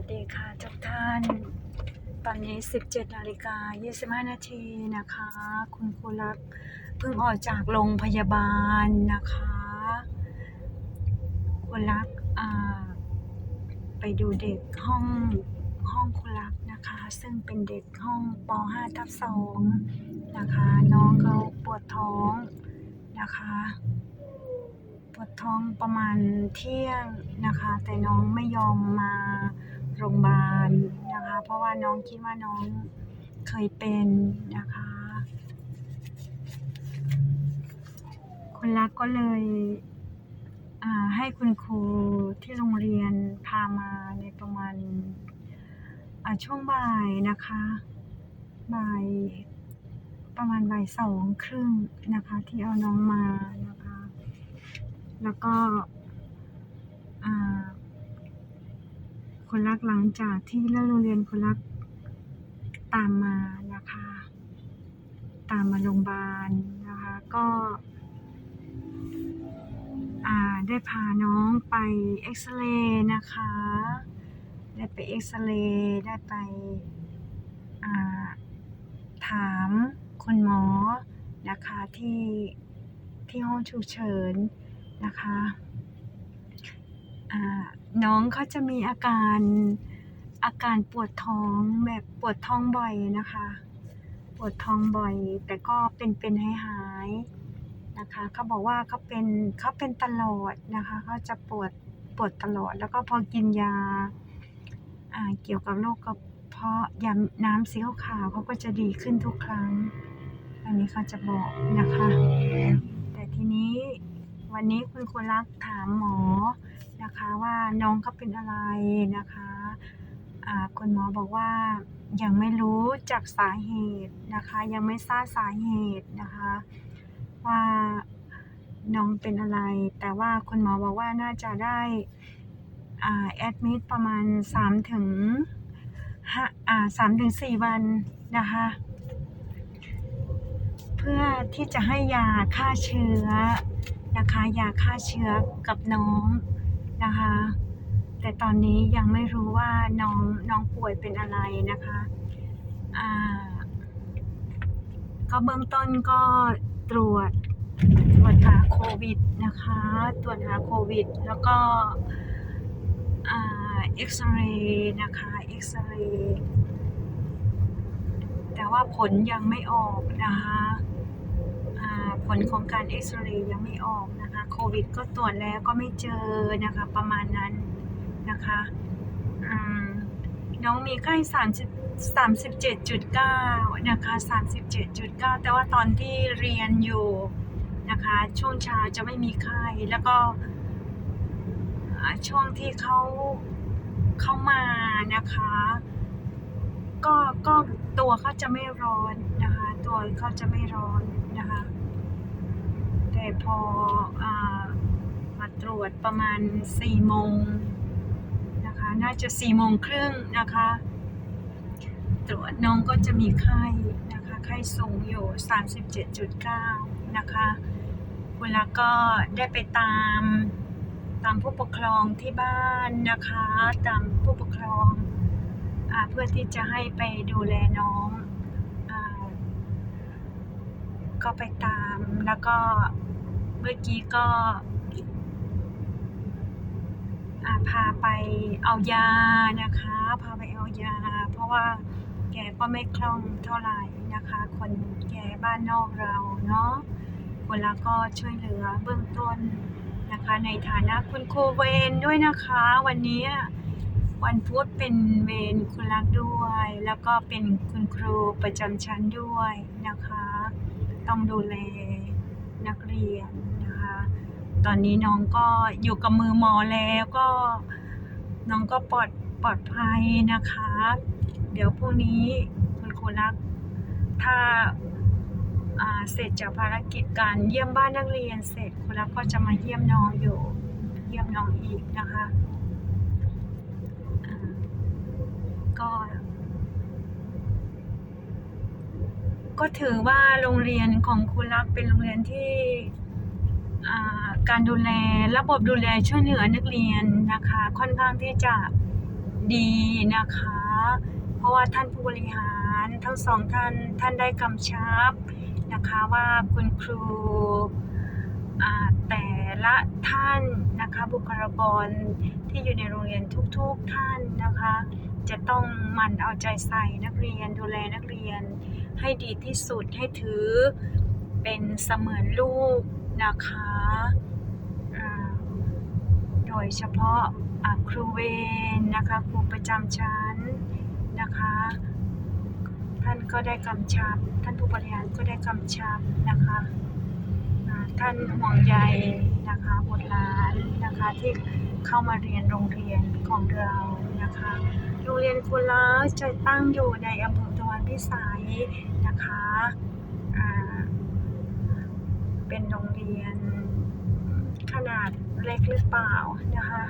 วัสดีค่ะทุกท่าน ตอนนี้ 17นาฬิกา25 นาทีนะคะ คุณครูรักเพิ่งออกจากโรงพยาบาลนะคะคุณรักไปดูเด็กห้องห้องคุณรักนะคะ ซึ่งเป็นเด็กห้องป .5 ทับ2นะคะ น้องเขาปวดท้องนะคะปวดท้องประมาณเที่ยงนะคะ แต่น้องไม่ยอมมา โรงพยาบาลนะคะ เพราะว่าน้องคิดว่าน้องเคยเป็นนะคะคุณรักก็เลยให้คุณครูที่โรงเรียนพามาในประมาณช่วงบ่ายนะคะบ่ายประมาณบ่ายสองครึ่งนะคะ ที่เอาน้องมานะคะ แล้วก็อ่า คนรักหลังจากที่เลิกโรงเรียนคนรักตามมานะคะ ตามมาโรงพยาบาลนะคะก็ได้พาน้องไปเอ็กซเรย์นะคะ ได้ไปเอ็กซเรย์ได้ไปถามคุณหมอนะคะที่ที่ห้องฉุกเฉินนะคะอ่า น้องเขาจะมีอาการอาการปวดท้องแบบปวดท้องบ่อยนะคะ ปวดท้องบ่อย แต่ก็เป็นเป็นหายหายๆนะคะเขาบอกว่าเขาเป็นเขาเป็นตลอดนะคะเขาจะปวดปวดตลอด แล้วก็พอกินยาเกี่ยวกับโรคกระเพาะยาน้ำสีขาวเขาก็จะดีขึ้นทุกครั้ง อันนี้เขาจะบอกนะคะ แต่ทีนี้วันนี้คุณครูรักถามหมอ นะคะว่าน้องเขาเป็นอะไรนะคะอ่าคุณหมอบอกว่ายังไม่รู้จากสาเหตุนะคะ ยังไม่ทราบสาเหตุนะคะ ว่าน้องเป็นอะไร แต่ว่าคุณหมอบอกว่าน่าจะได้อ่าแอดมิดประมาณ3ถึงห้าอ่า3ถึง4วันนะคะ เพื่อที่จะให้ยาฆ่าเชื้อนะคะยาฆ่าเชื้อกับน้อง นะคะ แต่ตอนนี้ยังไม่รู้ว่าน้องน้องป่วยเป็นอะไรนะคะอ่าก็เบื้องต้นก็ตรวจตรวจหาโควิดนะคะ ตรวจหาโควิด แล้วก็เอ็กซเรย์นะคะเอ็กซเรย์แต่ว่าผลยังไม่ออกนะคะผลของการเอ็กซเรย์ยังไม่ออกนะ โควิดก็ตรวจแล้วก็ไม่เจอนะคะ ประมาณนั้นนะคะน้องมีไข้30 37.9นะคะ37.9แต่ว่าตอนที่เรียนอยู่นะคะ ช่วงเช้าจะไม่มีไข้แล้วก็ช่วงที่เขาเข้ามานะคะ ก็ก็ตัวเขาจะไม่ร้อนนะคะ ตัวเขาจะไม่ร้อนนะคะ แต่พออมาตรวจประมาณ4โมงนะคะน่าจะสี่โมงครึ่งนะคะ ตรวจน้องก็จะมีไข้นะคะไข้สูงอยู่ 37.9 นะคะคุณลักก็ได้ไปตามตามผู้ปกครองที่บ้านนะคะ ตามผู้ปกครองอเพื่อที่จะให้ไปดูแลน้องอก็ไปตามแล้วก็ เมื่อกี้ก็พาไปเอายานะคะ พาไปเอายา เพราะว่าแกก็ไม่คล่องเท่าไหร่นะคะ คนแกบ้านนอกเราเนาะคนละก็ช่วยเหลือเบื้องต้นนะคะ ในฐานะคุณครูเวรด้วยนะคะ วันนี้วันพุธเป็นเวรคุณรักด้วย แล้วก็เป็นคุณครูประจำชั้นด้วยนะคะ ต้องดูแลนักเรียน ตอนนี้น้องก็อยู่กับมือหมอแล้วก็ น้องก็ปลอดปลอดภัยนะคะ เดี๋ยวพรุ่งนี้คุณครูรัก ถ้าเสร็จจากภารกิจการเยี่ยมบ้านนักเรียนเสร็จคุณรักก็จะมาเยี่ยมน้องอยู่เยี่ยมน้องอีกนะคะก็ก็ถือว่าโรงเรียนของคุณรักเป็นโรงเรียนที่ การดูแลระบบดูแลช่วยเหลือนักเรียนนะคะ ค่อนข้างที่จะดีนะคะ เพราะว่าท่านผู้บริหารทั้งสองท่านท่านได้กำชับนะคะว่าคุณครูแต่ละท่านนะคะบุคลากรที่อยู่ในโรงเรียนทุกๆท่านนะคะ จะต้องหมั่นเอาใจใส่นักเรียนดูแลนักเรียนให้ดีที่สุดให้ถือเป็นเสมือนลูก นะคะโดยเฉพาะครูเวรนะคะครูประจำชั้นนะคะ ท่านก็ได้กำชับ ท่านผู้บริหารก็ได้กำชับนะคะท่านห่วงใยนะคะบุตรหลานนะคะที่เข้ามาเรียนโรงเรียนของเรานะคะโรงเรียนคุณลาจะตั้งอยู่ในอำเภอตะวันพิสัยนะคะอ่า เป็นโรงเรียนขนาดเล็กหรือเปล่านะคะ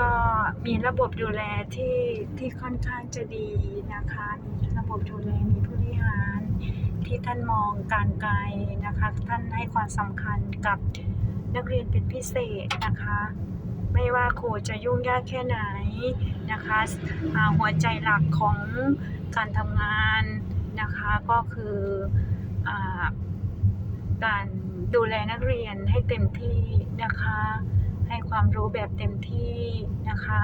ก็มีระบบดูแลที่ที่ค่อนข้างจะดีนะคะ มีระบบดูแลมีผู้บริหารที่ท่านมองการไกลนะคะ ท่านให้ความสำคัญกับนักเรียนเป็นพิเศษนะคะ ไม่ว่าครูจะยุ่งยากแค่ไหนนะคะหัวใจหลักของการทำงาน นะคะก็คืออการดูแลนักเรียนให้เต็มที่นะคะ ให้ความรู้แบบเต็มที่นะคะ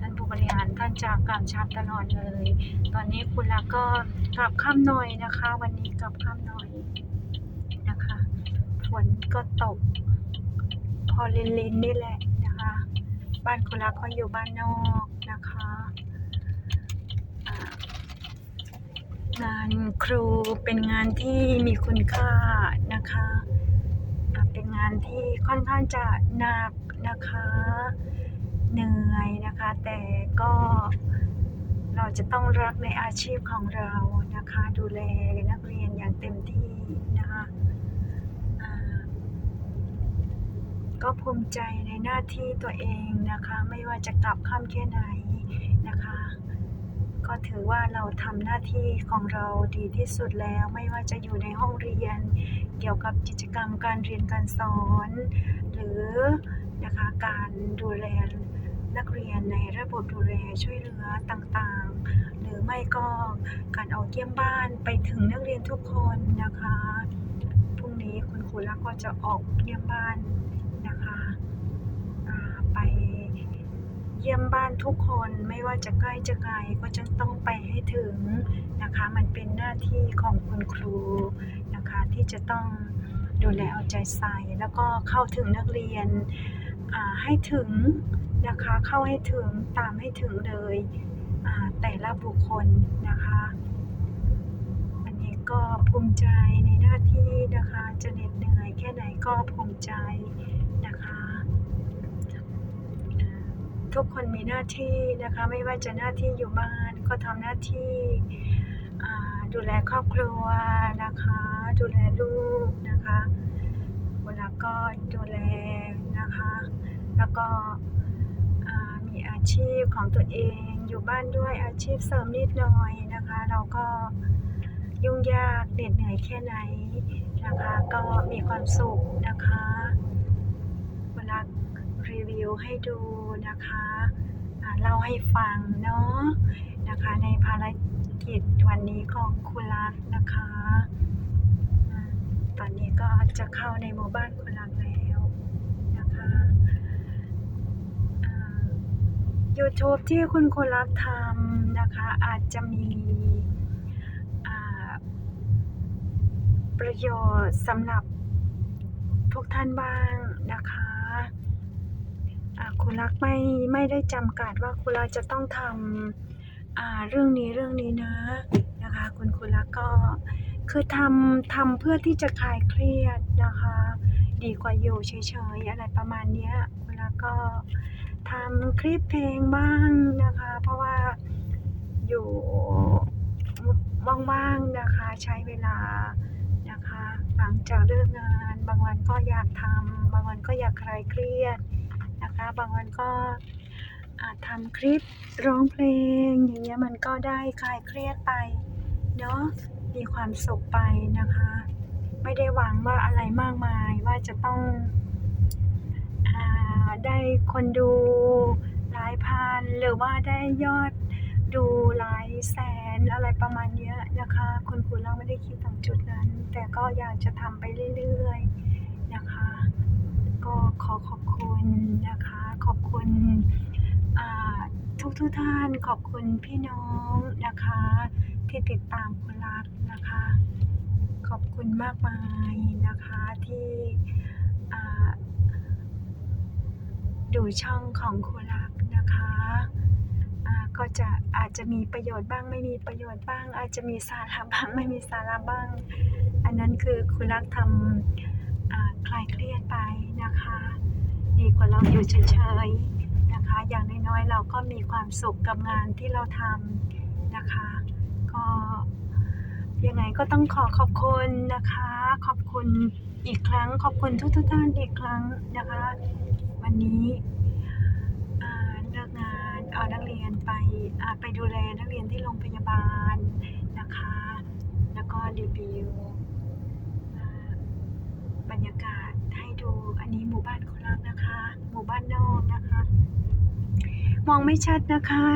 ท่านผู้บริหารท่านจากการชับตลอดเลย ตอนนี้คุณลักก็กลับค่ำหน่อยนะคะ วันนี้กลับค่ำหน่อยนะคะฝนก็ตก พอลินลินๆนี่แหละนะคะ บ้านคุณรักเขาอยู่บ้านนอกนะคะอ่า งานครูเป็นงานที่มีคุณค่านะคะ เป็นงานที่ค่อนข้างจะหนักนะคะ เหนื่อยนะคะ แต่ก็เราจะต้องรักในอาชีพของเรานะคะ ดูแลนักเรียนอย่างเต็มที่นะคะก็ภูมิใจในหน้าที่ตัวเองนะคะ ไม่ว่าจะกลับค่ำแค่ไหนนะคะ ก็ถือว่าเราทำหน้าที่ของเราดีที่สุดแล้ว ไม่ว่าจะอยู่ในห้องเรียน เกี่ยวกับกิจกรรมการเรียนการสอน หรือนะคะการดูแลนักเรียนในระบบดูแลช่วยเหลือต่างๆ หรือไม่ก็การออกเยี่ยมบ้านไปถึงนักเรียนทุกคนนะคะพรุ่งนี้คุณครูลักก็จะออกเยี่ยมบ้าน นะคะอ่าไปเยี่ยมบ้านทุกคนไม่ว่าจะใกล้จะไกลก็จะต้องไปให้ถึงนะคะ มันเป็นหน้าที่ของคุณครูนะคะ ที่จะต้องดูแลเอาใจใส่ แล้วก็เข้าถึงนักเรียนอ่าให้ถึงนะคะ เข้าให้ถึงตามให้ถึงเลยอ่าแต่ละบุคคลนะคะอันนี้ก็ภูมิใจในหน้าที่นะคะ จะเหน็ดเหนื่อยแค่ไหนก็ภูมิใจนะคะเอ่อ ทุกคนมีหน้าที่นะคะ ไม่ว่าจะหน้าที่อยู่บ้านก็ทำหน้าที่ดูแลครอบครัวนะคะ ดูแลลูกนะคะเวลาก็ดูแลนะคะ แล้วก็มีอาชีพของตัวเองอยู่บ้านด้วยอาชีพเสริมนิดหน่อยนะคะ เราก็ยุ่งยากเหน็ดเหนื่อยแค่ไหนนะคะ ก็มีความสุขนะคะเวลารีวิวให้ดู นะคะเล่าให้ฟังเนาะนะคะ ในภารกิจวันนี้ของคุณรักนะคะ ตอนนี้ก็จะเข้าในหมู่บ้านคุณรักแล้วนะคะอ่า YouTube ที่คุณคุณรักทำนะคะ อาจจะมีประโยชน์สำหรับทุกท่านบ้างนะคะ คุณรักไม่ไม่ได้จำกัดว่าคุณรักจะต้องทำอ่าเรื่องนี้เรื่องนี้นะนะคะ คุณคุณรักก็คือทำทำเพื่อที่จะคลายเครียดนะคะ ดีกว่าอยู่เฉยๆอะไรประมาณเนี้ยคุณรักก็ทำคลิปเพลงบ้างนะคะ เพราะว่าอยู่ว่างๆนะคะใช้เวลานะคะ หลังจากเลิกงาน บางวันก็อยากทำบางวันก็อยากคลายเครียด นะคะ บางวันก็ทำคลิปร้องเพลง อย่างเงี้ยมันก็ได้คลายเครียดไปเนาะมีความสุขไปนะคะ ไม่ได้หวังว่าอะไรมากมายว่าจะต้องอได้คนดูหลายพันหรือว่าได้ยอดดูหลายแสนอะไรประมาณเนี้ยนะคะ คุณครูเราไม่ได้คิดถึงจุดนั้น แต่ก็อยากจะทำไปเรื่อยๆนะคะ ก็ขอขอบคุณนะคะ ขอบคุณทุกทุกท่าน ขอบคุณพี่น้องนะคะ ที่ติดตามคุณรักนะคะ ขอบคุณมากมายนะคะที่ดูช่องของคุณรักนะคะก็จะอาจจะมีประโยชน์บ้างไม่มีประโยชน์บ้าง อาจจะมีสาระบ้างไม่มีสาระบ้าง อันนั้นคือคุณรักทำ คลายเครียดไปนะคะ ดีกว่าเราอยู่เฉยๆนะคะ อย่างน้อยๆเราก็มีความสุขกับงานที่เราทำนะคะ ก็ยังไงก็ต้องขอขอบคุณนะคะ ขอบคุณอีกครั้ง ขอบคุณทุกๆท่านอีกครั้งนะคะ วันนี้เลิกงานเอานักเรียนไปไปดูแลนักเรียนที่โรงพยาบาลนะคะ แล้วก็รีวิว รรยากาศให้ดูอันนี้หมู่บ้านโคราชนะคะ หมู่บ้านนอกนะคะ มองไม่ชัดนะคะ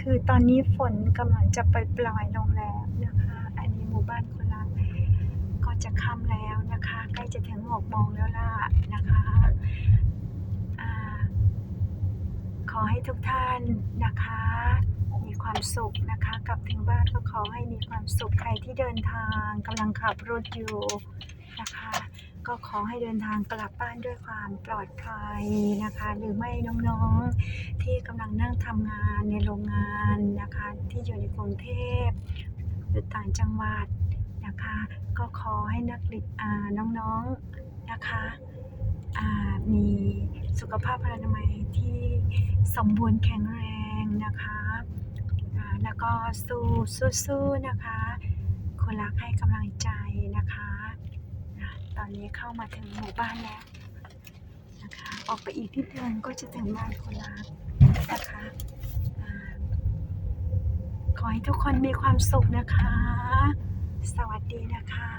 คือตอนนี้ฝนกำลังจะไปปล่อยลงแล้วนะคะ อันนี้หมู่บ้านโคราชก็จะค่ำแล้วนะคะใกล้จะถึงหกโมงแล้วล่ะนะคะขอให้ทุกท่านนะคะ มีความสุขนะคะกลับถึงบ้านก็ขอให้มีความสุขใครที่เดินทางกำลังขับรถอยู่นะคะ ก็ขอให้เดินทางกลับบ้านด้วยความปลอดภัยนะคะ หรือไม่น้องๆที่กำลังนั่งทำงานในโรงงานนะคะ ที่อยู่ในกรุงเทพหรือต่างจังหวัดนะคะ ก็ขอให้นักเรียนน้องๆนะคะมีสุขภาพพลานามัยที่สมบูรณ์แข็งแรงนะคะแล้วก็สู้สู้นะคะคนรักให้กำลังใจนะคะ ตอนนี้เข้ามาถึงหมู่บ้านแล้วนะคะ ออกไปอีกนิดเดินก็จะถึงบ้านคนรักนะคะขอให้ทุกคนมีความสุขนะคะ สวัสดีนะคะ